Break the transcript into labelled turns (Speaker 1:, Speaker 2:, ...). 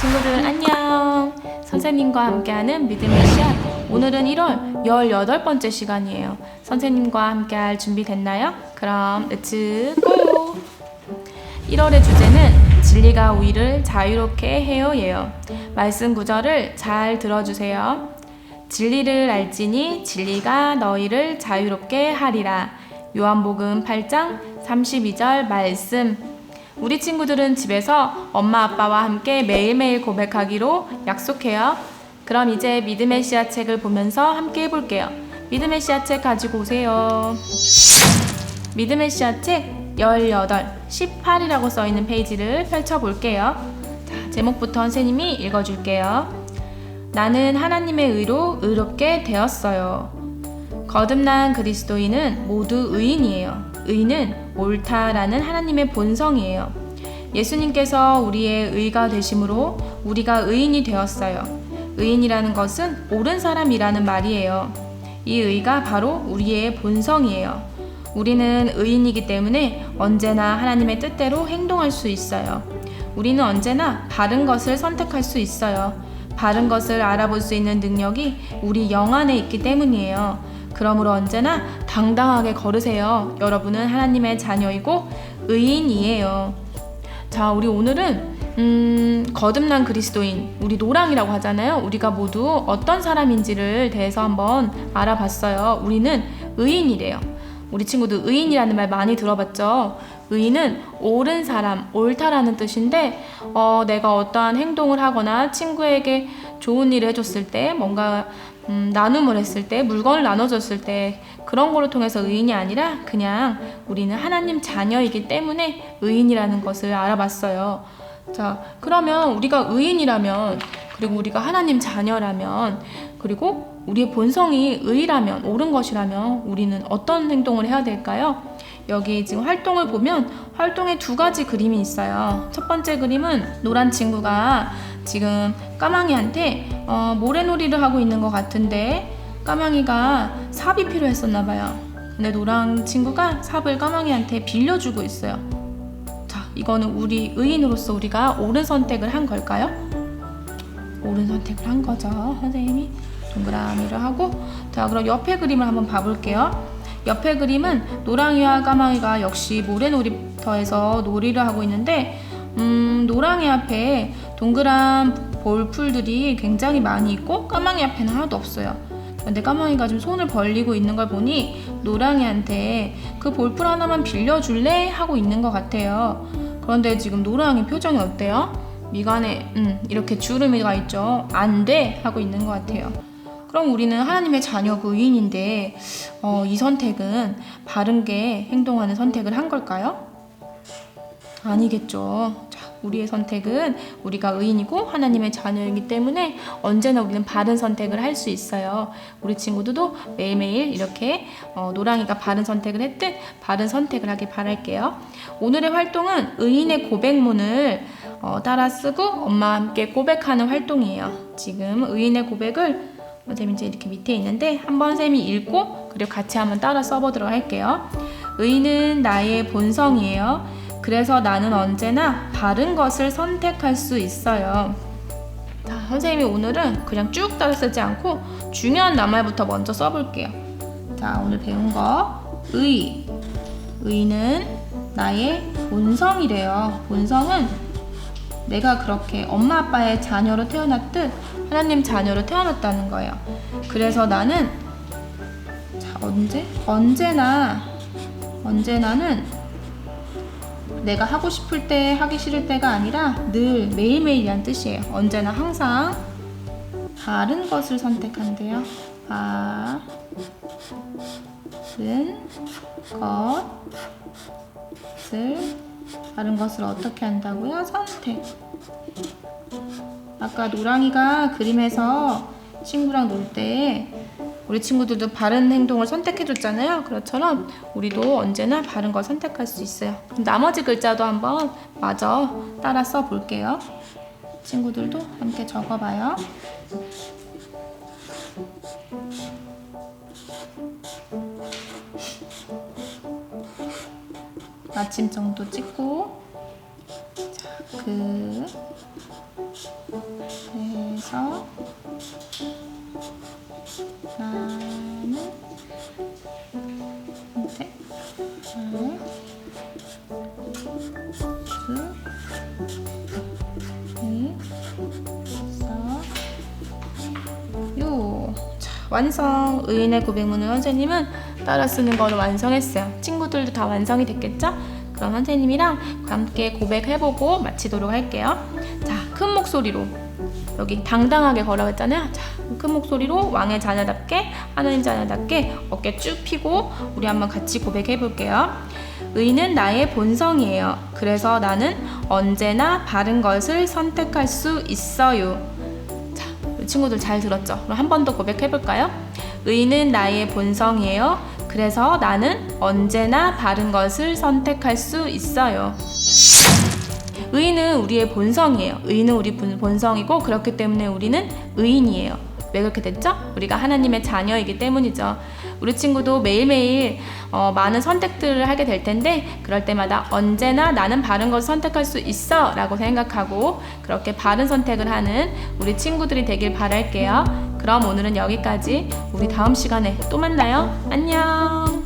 Speaker 1: 친구들 안녕. 선생님과 함께하는 믿음의 시간. 오늘은 1월 18번째 시간이에요. 선생님과 함께할 준비 됐나요? 그럼 렛츠 고! 1월의 주제는 진리가 우리를 자유롭게 해요예요. 말씀 구절을 잘 들어주세요. 진리를 알지니 진리가 너희를 자유롭게 하리라. 요한복음 8장 32절 말씀. 우리 친구들은 집에서 엄마 아빠와 함께 매일매일 고백하기로 약속해요. 그럼 이제 믿음의 씨앗 책을 보면서 함께 해볼게요. 믿음의 씨앗 책 가지고 오세요. 믿음의 씨앗 책 18, 18이라고 써 있는 페이지를 펼쳐볼게요. 자, 제목부터 선생님이 읽어줄게요. 나는 하나님의 의로 의롭게 되었어요. 거듭난 그리스도인은 모두 의인이에요. 의인은 옳다라는 하나님의 본성이에요. 예수님께서 우리의 의가 되심으로 우리가 의인이 되었어요. 의인이라는 것은 옳은 사람이라는 말이에요. 이 의가 바로 우리의 본성이에요. 우리는 의인이기 때문에 언제나 하나님의 뜻대로 행동할 수 있어요. 우리는 언제나 바른 것을 선택할 수 있어요. 바른 것을 알아볼 수 있는 능력이 우리 영 안에 있기 때문이에요. 그러므로 언제나 당당하게 걸으세요. 여러분은 하나님의 자녀이고 의인이에요. 자, 우리 오늘은 음, 거듭난 그리스도인, 우리 노랑이라고 하잖아요. 우리가 모두 어떤 사람인지를 대해서 한번 알아봤어요. 우리는 의인이래요. 우리 친구들 의인이라는 말 많이 들어봤죠? 의인은 옳은 사람, 옳다라는 뜻인데, 어, 내가 어떠한 행동을 하거나 친구에게 좋은 일을 해줬을 때, 뭔가 음, 나눔을 했을 때, 물건을 나눠줬을 때, 그런 거를 통해서 의인이 아니라 그냥 우리는 하나님 자녀이기 때문에 의인이라는 것을 알아봤어요. 자, 그러면 우리가 의인이라면, 그리고 우리가 하나님 자녀라면, 그리고 우리의 본성이 의라면, 옳은 것이라면, 우리는 어떤 행동을 해야 될까요? 여기 지금 활동을 보면 활동에 두 가지 그림이 있어요. 첫 번째 그림은 노란 친구가 지금 까망이한테 어, 모래놀이를 하고 있는 것 같은데 까망이가 삽이 필요했었나 봐요. 근데 노란 친구가 삽을 까망이한테 빌려주고 있어요. 자, 이거는 우리 의인으로서 우리가 옳은 선택을 한 걸까요? 옳은 선택을 한 거죠. 선생님이 동그라미를 하고 자, 그럼 옆에 그림을 한번 봐볼게요. 옆에 그림은 노랑이와 까망이가 역시 모래놀이터에서 놀이를 하고 있는데 음, 노랑이 앞에 동그란 볼풀들이 굉장히 많이 있고 까망이 앞에는 하나도 없어요. 근데 까망이가 좀 손을 벌리고 있는 걸 보니 노랑이한테 그 볼풀 하나만 빌려줄래? 하고 있는 것 같아요. 그런데 지금 노랑이 표정이 어때요? 미간에 음, 이렇게 주름이가 있죠. 안 돼! 하고 있는 것 같아요. 그럼 우리는 하나님의 자녀 그 의인인데 어, 이 선택은 바른게 행동하는 선택을 한 걸까요? 아니겠죠. 자, 우리의 선택은 우리가 의인이고 하나님의 자녀이기 때문에 언제나 우리는 바른 선택을 할 수 있어요. 우리 친구들도 매일매일 이렇게 어, 노랑이가 바른 선택을 했듯 바른 선택을 하길 바랄게요. 오늘의 활동은 의인의 고백문을 어, 따라 쓰고 엄마와 함께 고백하는 활동이에요. 지금 의인의 고백을 선생님 이제 이렇게 밑에 있는데 한번 쌤이 읽고 그리고 같이 한번 따라 써보도록 할게요. 의인은 나의 본성이에요. 그래서 나는 언제나 바른 것을 선택할 수 있어요. 자, 선생님이 오늘은 그냥 쭉 따라 쓰지 않고 중요한 낱말부터 먼저 써볼게요. 자, 오늘 배운 거 의. 의는 나의 본성이래요. 본성은 내가 그렇게 엄마 아빠의 자녀로 태어났듯 하나님 자녀로 태어났다는 거예요. 그래서 나는 자 언제 언제나 언제나는 내가 하고 싶을 때 하기 싫을 때가 아니라 늘 매일매일이란 뜻이에요. 언제나 항상 바른 것을 선택한대요. 바 른 것을 바른 것을 어떻게 한다고요? 선택. 아까 노랑이가 그림에서 친구랑 놀 때 우리 친구들도 바른 행동을 선택해줬잖아요. 그것처럼 우리도 언제나 바른 걸 선택할 수 있어요. 나머지 글자도 한번 마저 따라 써볼게요. 친구들도 함께 적어봐요. 반쯤 정도 찍고. 자, 그. 그래서 나는 선택 그 완성. 의인의 고백문을 선생님은 따라 쓰는 걸로 완성했어요. 친구들도 다 완성이 됐겠죠? 그럼 선생님이랑 함께 고백해보고 마치도록 할게요. 자, 큰 목소리로. 여기 당당하게 걸어 했잖아요. 자, 큰 목소리로 왕의 자녀답게, 하나님 자녀답게 어깨 쭉 펴고 우리 한번 같이 고백해 볼게요. 의는 나의 본성이에요. 그래서 나는 언제나 바른 것을 선택할 수 있어요. 자, 우리 친구들 잘 들었죠? 그럼 한 번 더 고백해 볼까요? 의는 나의 본성이에요. 그래서 나는 언제나 바른 것을 선택할 수 있어요. 의는 우리의 본성이에요. 의는 우리 본- 본성이고 그렇기 때문에 우리는 의인이에요. 왜 그렇게 됐죠? 우리가 하나님의 자녀이기 때문이죠. 우리 친구도 매일매일 어, 많은 선택들을 하게 될 텐데 그럴 때마다 언제나 나는 바른 것을 선택할 수 있어 라고 생각하고 그렇게 바른 선택을 하는 우리 친구들이 되길 바랄게요. 그럼 오늘은 여기까지 우리 다음 시간에 또 만나요. 안녕